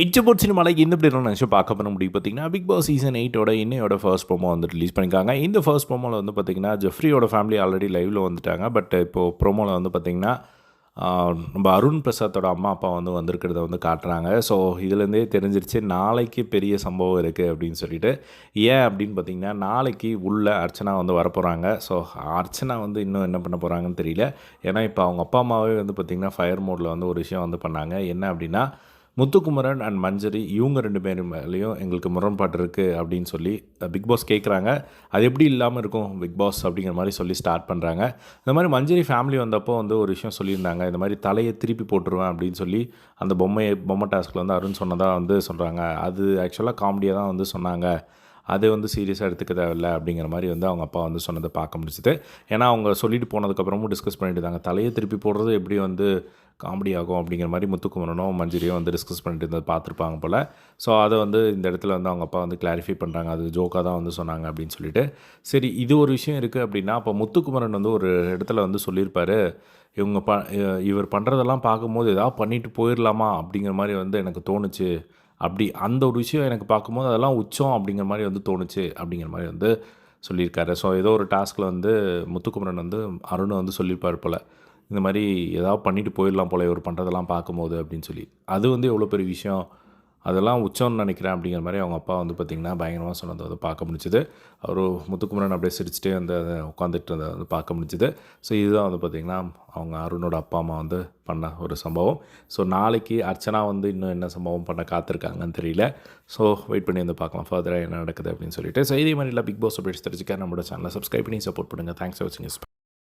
இச்சபோட் சினிமாவில் இந்த என்ன நினச்சி பார்க்க பண்ண முடியும் பார்த்தீங்கன்னா பிக் பாஸ் சீசன் எயிட்டோட இன்னையோட ஃபர்ஸ்ட் ப்ரோமோ வந்து ரிலீஸ் பண்ணியிருக்காங்க. இந்த ஃபர்ஸ்ட் ப்ரோமோவில் வந்து பார்த்தீங்கன்னா ஜெஃப்ரியோட ஃபேமிலி ஆல்ரெடி லைவில் வந்துட்டாங்க. பட் இப்போது ப்ரோமோவில் வந்து பார்த்தீங்கன்னா நம்ம அருண் பிரசாத்தோட அம்மா அப்பா வந்து வந்திருக்கிறத வந்து காட்டுறாங்க. ஸோ இதுலேருந்தே தெரிஞ்சிருச்சு நாளைக்கு பெரிய சம்பவம் இருக்குது அப்படின்னு சொல்லிட்டு. ஏன் அப்படின்னு பார்த்தீங்கன்னா நாளைக்கு உள்ள அர்ச்சனா வந்து வரப்போகிறாங்க ஸோ அர்ச்சனா வந்து இன்னும் என்ன பண்ண போகிறாங்கன்னு தெரியல. ஏன்னா இப்போ அவங்க அப்பா அம்மாவே வந்து பார்த்திங்கன்னா ஃபயர் மோடில் வந்து ஒரு விஷயம் வந்து பண்ணாங்க. என்ன அப்படின்னா முத்துக்குமரன் அண்ட் மஞ்சரி இவங்க ரெண்டு பேரும் மேலேயும் எங்களுக்கு முரண்பாடு இருக்குது அப்படின்னு சொல்லி பிக் பாஸ் கேட்குறாங்க அது எப்படி இல்லாமல் இருக்கும்? பிக் பாஸ் அப்படிங்கிற மாதிரி சொல்லி ஸ்டார்ட் பண்ணுறாங்க இந்த மாதிரி மஞ்சரி ஃபேமிலி வந்தப்போ வந்து ஒரு விஷயம் சொல்லியிருந்தாங்க. இந்த மாதிரி தலையை திருப்பி போட்டுருவேன் அப்படின்னு சொல்லி அந்த பொம்மையை பொம்மை டாஸ்கில் வந்து அருண் சொன்னதாக வந்து சொல்கிறாங்க அது ஆக்சுவலாக காமெடியாக தான் வந்து சொன்னாங்க. அது வந்து சீரியஸாக எடுத்துக்க தேவையில்ல அப்படிங்கிற மாதிரி வந்து அவங்க அப்பா வந்து சொன்னதை பார்க்க முடிச்சுது ஏன்னா அவங்க சொல்லிட்டு போனதுக்கப்புறமும் டிஸ்கஸ் பண்ணிட்டு இருந்தாங்க. தலையை திருப்பி போடுறது எப்படி வந்து காமெடி ஆகும் அப்படிங்கிற மாதிரி முத்துக்குமரனும் மஞ்சரியும் வந்து டிஸ்கஸ் பண்ணிட்டு இருந்தது பார்த்துருப்பாங்க போல். ஸோ அதை வந்து இந்த இடத்துல வந்து அவங்க அப்பா வந்து கிளாரிஃபை பண்ணுறாங்க அது ஜோக்காக தான் வந்து சொன்னாங்க அப்படின்னு சொல்லிட்டு. சரி இது ஒரு விஷயம் இருக்குது அப்படின்னா அப்போ முத்துக்குமரன் வந்து ஒரு இடத்துல வந்து சொல்லியிருப்பார் இவங்க ப இவர் பண்ணுறதெல்லாம் பார்க்கும்போது ஏதாவது பண்ணிட்டு போயிடலாமா அப்படிங்கிற மாதிரி வந்து எனக்கு தோணுச்சு. அப்படி அந்த ஒரு விஷயம் எனக்கு பார்க்கும்போது அதெல்லாம் உச்சம் அப்படிங்கிற மாதிரி வந்து தோணுச்சு அப்படிங்கிற மாதிரி வந்து சொல்லியிருக்காரு. ஸோ ஏதோ ஒரு டாஸ்கில் வந்து முத்துக்குமரன் வந்து அருண் வந்து சொல்லியிருப்பார் போல். இந்த மாதிரி ஏதாவது பண்ணிட்டு போயிடலாம் போல இவர் பண்ணுறதெல்லாம் பார்க்கும்போது அப்படின்னு சொல்லி. அது வந்து எவ்வளோ பெரிய விஷயம்? அதெல்லாம் உச்சம்னு நினைக்கிறேன் அப்படிங்கிற மாதிரி அவங்க அப்பா வந்து பார்த்திங்கன்னா பயங்கரமாக சொன்னதை வந்து பார்க்க முடிஞ்சுது. அவர் முத்துக்குமரன் அப்படியே சிரிச்சுட்டே வந்து அதை உட்காந்துட்டு அதை வந்து பார்க்க முடிஞ்சுது. ஸோ இதுதான் வந்து பார்த்திங்கன்னா அவங்க அருணோட அப்பா அம்மா வந்து பண்ண ஒரு சம்பவம். ஸோ நாளைக்கு அர்ச்சனா வந்து இன்னும் என்ன சம்பவம் பண்ண காத்திருக்காங்கன்னு தெரியல. ஸோ வெயிட் பண்ணி வந்து பார்க்கலாம். ஃபர்தராக என்ன நடக்குது அப்படின்னு சொல்லிட்டு. ஸோ இதே மாதிரி இல்லை பிக் பாஸ் அப்டேட்ஸ் தெரிஞ்சுக்க நம்மளோட சேனலை சப்ஸ்கிரைப் பண்ணி சப்போர்ட் பண்ணுங்கள் தேங்க்ஸ் ஃபார் வாட்சிங்